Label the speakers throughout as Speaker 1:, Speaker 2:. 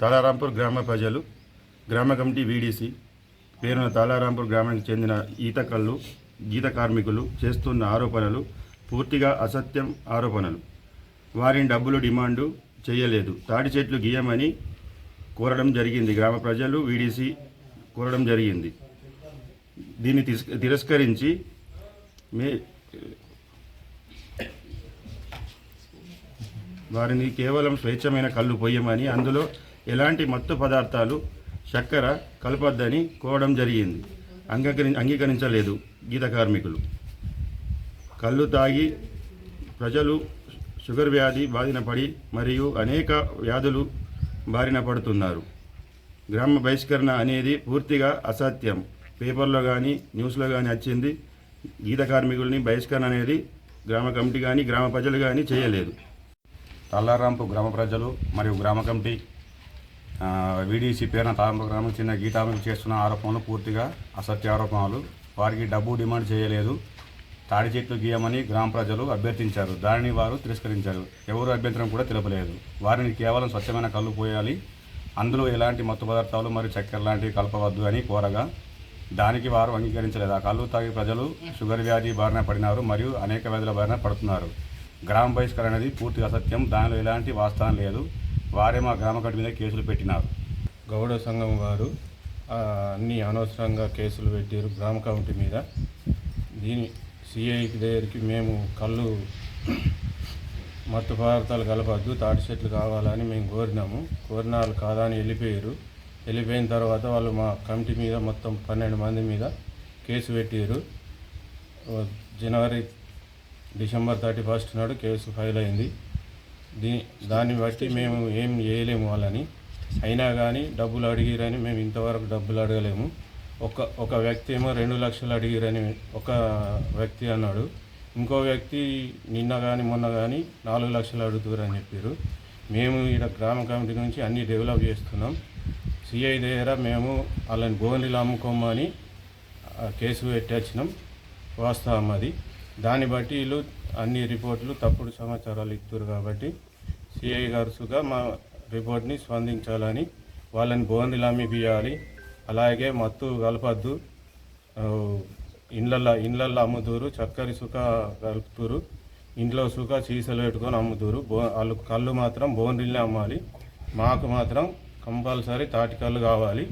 Speaker 1: తాలారాంపూర్ గ్రామ ప్రజలు గ్రామ కమిటీ వీడీసీ పేరున తాలారాంపూర్ గ్రామానికి చెందిన ఈత కళ్ళు గీత కార్మికులు చేస్తున్న ఆరోపణలు పూర్తిగా అసత్యం ఆరోపణలు. వారిని డబ్బులు డిమాండు చేయలేదు. తాటి చెట్లు గీయమని కోరడం జరిగింది. గ్రామ ప్రజలు వీడీసీ కోరడం జరిగింది. దీన్ని తిస్ తిరస్కరించి మే వారిని కేవలం స్వేచ్ఛమైన కళ్ళు పొయ్యమని అందులో ఎలాంటి మత్తు పదార్థాలు చక్కెర కలపొద్దని కోవడం జరిగింది. అంగీకరి అంగీకరించలేదు గీత కార్మికులు. కళ్ళు తాగి ప్రజలు షుగర్ వ్యాధి బారిన పడి మరియు అనేక వ్యాధులు బారిన పడుతున్నారు. గ్రామ బహిష్కరణ అనేది పూర్తిగా అసత్యం. పేపర్లో కానీ న్యూస్లో కానీ వచ్చింది. గీత కార్మికుల్ని బహిష్కరణ అనేది గ్రామ కమిటీ కానీ గ్రామ ప్రజలు కానీ చేయలేదు.
Speaker 2: తల్లారాంపు గ్రామ ప్రజలు మరియు గ్రామ కమిటీ వీడీసీ పేరున తారంపు గ్రామం చిన్న గీతాలకు చేస్తున్న ఆరోపణలు పూర్తిగా అసత్య ఆరోపణలు వారికి డబ్బు డిమాండ్ చేయలేదు. తాడి చెట్లు గీయమని గ్రామ ప్రజలు అభ్యర్థించారు. దానిని వారు తిరస్కరించారు. ఎవరు అభ్యంతరం కూడా తెలపలేదు. వారిని కేవలం స్వచ్ఛమైన కళ్ళు పోయాలి. అందులో ఎలాంటి మత్తు పదార్థాలు మరియు చక్కెర లాంటివి కలపవద్దు అని కోరగా దానికి వారు అంగీకరించలేదు. ఆ కళ్ళు తాగి ప్రజలు షుగర్ వ్యాధి బారిన పడినారు మరియు అనేక వ్యాధుల బారిన పడుతున్నారు. గ్రామ బహిష్కరణ అనేది పూర్తిగా అసత్యం. దానిలో ఎలాంటి వాస్తవం లేదు. వారే మా గ్రామ మీద కేసులు పెట్టినారు.
Speaker 3: గౌడ సంఘం వారు అన్ని అనవసరంగా కేసులు పెట్టారు గ్రామ కమిటీ మీద. దీని సిఐ దగ్గరికి మేము కళ్ళు మత్తు పదార్థాలు కలపద్దు తాటి చెట్లు కావాలని మేము కోరినాము. కోరిన వాళ్ళు కాదా అని వెళ్ళిపోయారు. వెళ్ళిపోయిన తర్వాత వాళ్ళు మా కమిటీ మీద మొత్తం పన్నెండు మంది మీద కేసు పెట్టారు. జనవరి డిసెంబర్ థర్టీ ఫస్ట్ నాడు కేసు ఫైల్ అయింది. దీ దాన్ని బట్టి మేము ఏం చేయలేము వాళ్ళని. అయినా కానీ డబ్బులు అడిగిరని మేము ఇంతవరకు డబ్బులు అడగలేము. ఒక ఒక వ్యక్తి ఏమో రెండు లక్షలు అడిగిరని ఒక వ్యక్తి అన్నాడు. ఇంకో వ్యక్తి నిన్న కానీ మొన్న కానీ నాలుగు లక్షలు అడుగుతారని చెప్పారు మేము ఇక్కడ గ్రామ కమిటీ నుంచి అన్ని డెవలప్ చేస్తున్నాం. సిఐ దగ్గర మేము వాళ్ళని బోన్లు అమ్ముకోమని కేసు పెట్టి వచ్చినాం వాస్తవం అది. దాన్ని బట్టి వీళ్ళు అన్ని రిపోర్ట్లు తప్పుడు సమాచారాలు ఇస్తారు కాబట్టి సిఐ గారుగా మా రిపోర్ట్ని స్పందించాలని వాళ్ళని బోందిలామి అమ్మిపియాలి అలాగే మత్తు కలపద్దు ఇండ్లల్లో ఇండ్లల్లో అమ్ముతురు చక్కరి సుఖ కలుపుతురు ఇంట్లో సుఖ సీసలు పెట్టుకొని అమ్ముతారు బో వాళ్ళు కళ్ళు మాత్రం బోన్రిల్ని అమ్మాలి మాకు మాత్రం కంపల్సరీ తాటి కళ్ళు కావాలి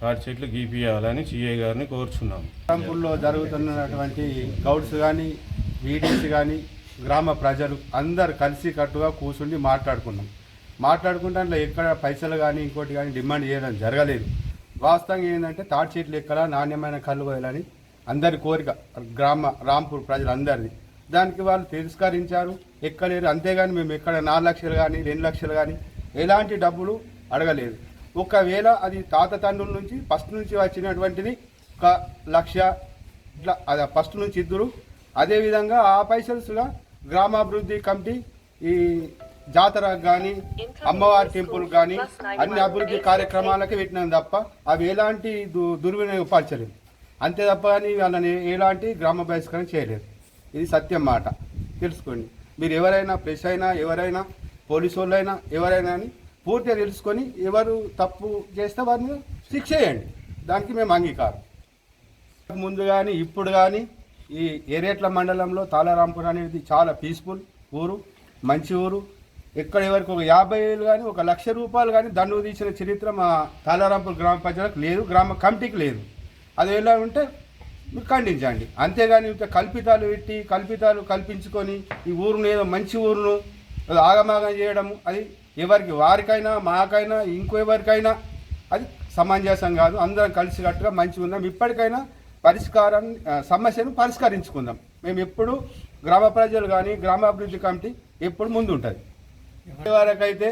Speaker 3: తాటి చెట్లు గీపియాలని సిఐ గారిని కోరుచున్నాము
Speaker 4: రాంపూర్లో జరుగుతున్నటువంటి గౌడ్స్ కానీ వీడియోస్ కానీ గ్రామ ప్రజలు అందరు కలిసి కట్టుగా కూర్చుండి మాట్లాడుకున్నాం. మాట్లాడుకుంటే అందులో ఎక్కడ పైసలు కానీ ఇంకోటి కానీ డిమాండ్ చేయడం జరగలేదు. వాస్తవంగా ఏంటంటే తాటి చెట్లు ఎక్కడ నాణ్యమైన కళ్ళు పోయాలని అందరి కోరిక గ్రామ రాంపూర్ ప్రజలందరిది. దానికి వాళ్ళు తిరస్కరించారు. ఎక్కలేరు. అంతేగాని మేము ఎక్కడ నాలుగు లక్షలు కానీ రెండు లక్షలు కానీ ఎలాంటి డబ్బులు అడగలేదు. ఒకవేళ అది తాత తండ్రుల నుంచి ఫస్ట్ నుంచి వచ్చినటువంటిది ఒక లక్ష ఇట్లా అది ఫస్ట్ నుంచి ఇద్దరు. అదేవిధంగా ఆ పైసలు కూడా గ్రామాభివృద్ధి కమిటీ ఈ జాతర కానీ అమ్మవారి టెంపుల్ కానీ అన్ని అభివృద్ధి కార్యక్రమాలకి పెట్టినాం తప్ప అవి ఎలాంటి దు దుర్వినియోగపరచలేదు. అంతే తప్ప కానీ వాళ్ళని ఎలాంటి గ్రామ బహిష్కరణ చేయలేదు. ఇది సత్యం మాట. తెలుసుకోండి. మీరు ఎవరైనా ప్రెస్ అయినా ఎవరైనా పోలీసు వాళ్ళైనా ఎవరైనా అని పూర్తిగా తెలుసుకొని ఎవరు తప్పు చేస్తే వారిని శిక్ష చేయండి. దానికి మేము అంగీకారం. ముందు కానీ ఇప్పుడు కానీ ఈ ఏరేట్ల మండలంలో తాళారాంపూర్ అనేది చాలా పీస్ఫుల్ ఊరు మంచి ఊరు. ఎక్కడ ఎవరికి ఒక యాభై వేలు కానీ ఒక లక్ష రూపాయలు కానీ దండు తీసిన చరిత్ర మా తాళారాంపూర్ గ్రామ ప్రజలకు లేదు గ్రామ కమిటీకి లేదు. అది ఎలా ఉంటే మీరు ఖండించండి. అంతేగాని ఇంకా కల్పితాలు పెట్టి కల్పితాలు కల్పించుకొని ఈ ఊరును ఏదో మంచి ఊరును ఆగమాగం చేయడము అది ఎవరికి వారికైనా మాకైనా ఇంకో ఎవరికైనా అది సమంజసం కాదు. అందరం కలిసికట్టుగా మంచిగా ఉందాం ఇప్పటికైనా పరిష్కారం సమస్యను పరిష్కరించుకుందాం. మేము ఎప్పుడు గ్రామ ప్రజలు కానీ గ్రామాభివృద్ధి కమిటీ ఎప్పుడు ముందు ఉంటుంది వరకైతే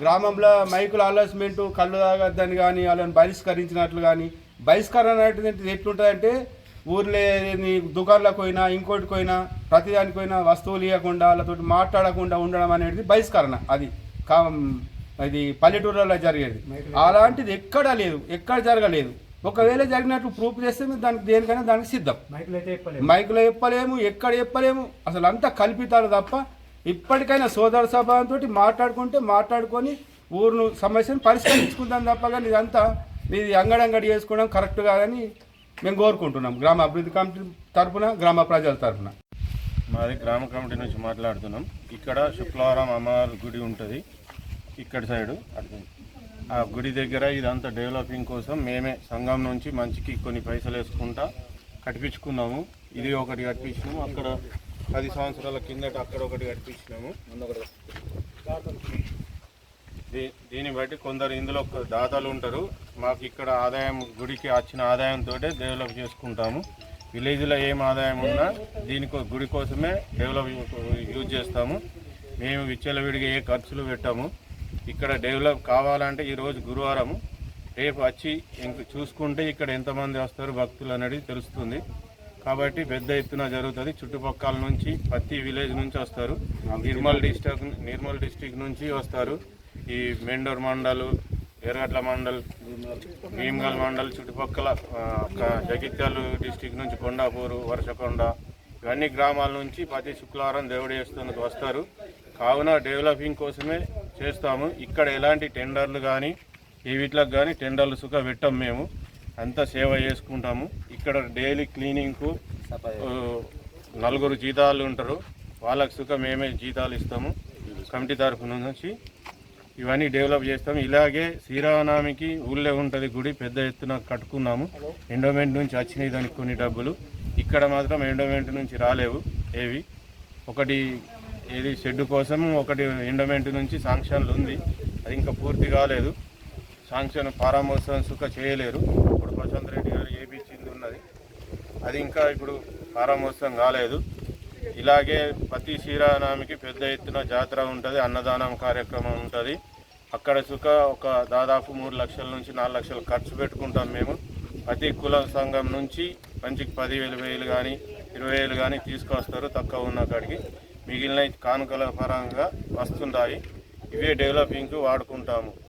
Speaker 4: గ్రామంలో మైకుల అలౌన్స్మెంట్ కళ్ళు తాగద్దని కానీ వాళ్ళని బహిష్కరించినట్లు కానీ బహిష్కరణ అనేటువంటిది ఎట్లుంటుందంటే ఊర్లో దుకాణాలకు పోయినా ఇంకోటికి పోయినా ప్రతిదానికి పోయినా వస్తువులు ఇవ్వకుండా వాళ్ళతో మాట్లాడకుండా ఉండడం అనేది బహిష్కరణ. అది కా అది పల్లెటూరులో జరిగేది. అలాంటిది ఎక్కడా లేదు ఎక్కడ జరగలేదు. ఒకవేళ జరిగినట్టు ప్రూఫ్ చేస్తే మేము దానికి దేనికైనా దానికి సిద్ధం. మైకులో చెప్పలేము. ఎక్కడ చెప్పలేము. అసలు అంతా కల్పితాలు తప్ప ఇప్పటికైనా సోదర సభతో మాట్లాడుకుంటే మాట్లాడుకొని ఊరును సమస్యను పరిష్కరించుకుందాం తప్ప కానీ ఇదంతా ఇది అంగడంగడి చేసుకోవడం కరెక్ట్ కాదని మేము కోరుకుంటున్నాం. గ్రామ అభివృద్ధి కమిటీ తరపున గ్రామ ప్రజల తరపున
Speaker 3: మాది గ్రామ కమిటీ నుంచి మాట్లాడుతున్నాం. ఇక్కడ శుక్రవారం అమ్మవారి గుడి ఉంటుంది. ఇక్కడ సైడు అటు ఆ గుడి దగ్గర ఇదంతా డెవలపింగ్ కోసం మేమే సంఘం నుంచి మంచికి కొన్ని పైసలు వేసుకుంటా కట్టించుకున్నాము. ఇది ఒకటి కట్టించినాము. అక్కడ పది సంవత్సరాల కిందట అక్కడ ఒకటి కట్టించినాము. దీ- దీన్ని బట్టి కొందరు ఇందులో దాతలు ఉంటారు. మాకు ఇక్కడ ఆదాయం గుడికి వచ్చిన ఆదాయంతో డెవలప్ చేసుకుంటాము. విలేజ్లో ఏం ఆదాయం ఉన్నా దీనికో గుడి కోసమే డెవలప్ యూజ్ చేస్తాము. మేము విచ్చలవిడిగా ఏ ఖర్చులు పెట్టాము. ఇక్కడ డెవలప్ కావాలంటే ఈరోజు గురువారం రేపు వచ్చి ఇంక చూసుకుంటే ఇక్కడ ఎంతమంది వస్తారు భక్తులు అనేది తెలుస్తుంది. కాబట్టి పెద్ద ఎత్తున జరుగుతుంది. చుట్టుపక్కల నుంచి ప్రతి విలేజ్ నుంచి వస్తారు. నిర్మల్ డిస్టిక్ నిర్మల్ డిస్టిక్ నుంచి వస్తారు. ఈ మెండూర్ మండల్ ఎర్రగట్ల మండల్ భీమ్గల్ మండల్ చుట్టుపక్కల జగిత్యాల డిస్టిక్ నుంచి కొండాపూరు వర్షకొండ ఇవన్నీ గ్రామాల నుంచి ప్రతి శుక్రవారం దేవుడు చేస్తున్నందుకు వస్తారు. కావున డెవలపింగ్ కోసమే చేస్తాము. ఇక్కడ ఎలాంటి టెండర్లు కానీ ఈ వీటికి కానీ టెండర్లు సుఖ పెట్టాం మేము. అంతా సేవ చేసుకుంటాము. ఇక్కడ డైలీ క్లీనింగ్కు నలుగురు జీతాలు ఉంటారు. వాళ్ళకి సుఖ మేమే జీతాలు ఇస్తాము. కమిటీ తరఫు నుంచి ఇవన్నీ డెవలప్ చేస్తాము. ఇలాగే శ్రీరామనవమికి ఊళ్ళో ఉంటుంది గుడి పెద్ద ఎత్తున కట్టుకున్నాము. ఎండోమెంట్ నుంచి వచ్చినాయి దానికి కొన్ని డబ్బులు. ఇక్కడ మాత్రం ఎండోమెంట్ నుంచి రాలేవు ఏవి. ఒకటి ఇది షెడ్ కోసం ఒకటి ఎండోమెంట్ నుంచి శాంక్షన్లు ఉంది. అది ఇంకా పూర్తి కాలేదు. శాంక్షన్ పారామోత్సవం సుఖ చేయలేరు. ఇప్పుడు ప్రశాంత్ రెడ్డి గారు ఏపించింది ఉన్నది. అది ఇంకా ఇప్పుడు పారామోత్సవం కాలేదు. ఇలాగే ప్రతి శ్రీరామనవమికి పెద్ద ఎత్తున జాతర ఉంటుంది అన్నదానం కార్యక్రమం ఉంటుంది. అక్కడ సుఖ ఒక దాదాపు మూడు లక్షల నుంచి నాలుగు లక్షలు ఖర్చు పెట్టుకుంటాం మేము. ప్రతి కుల సంఘం నుంచి మంచికి పదివేలు వేలు కానీ ఇరవై వేలు కానీ తీసుకొస్తారు తక్కువ ఉన్న కాడికి. మిగిలిన కానుకల పరంగా వస్తుంటాయి. ఇవే డెవలపింగ్కి వాడుకుంటాము.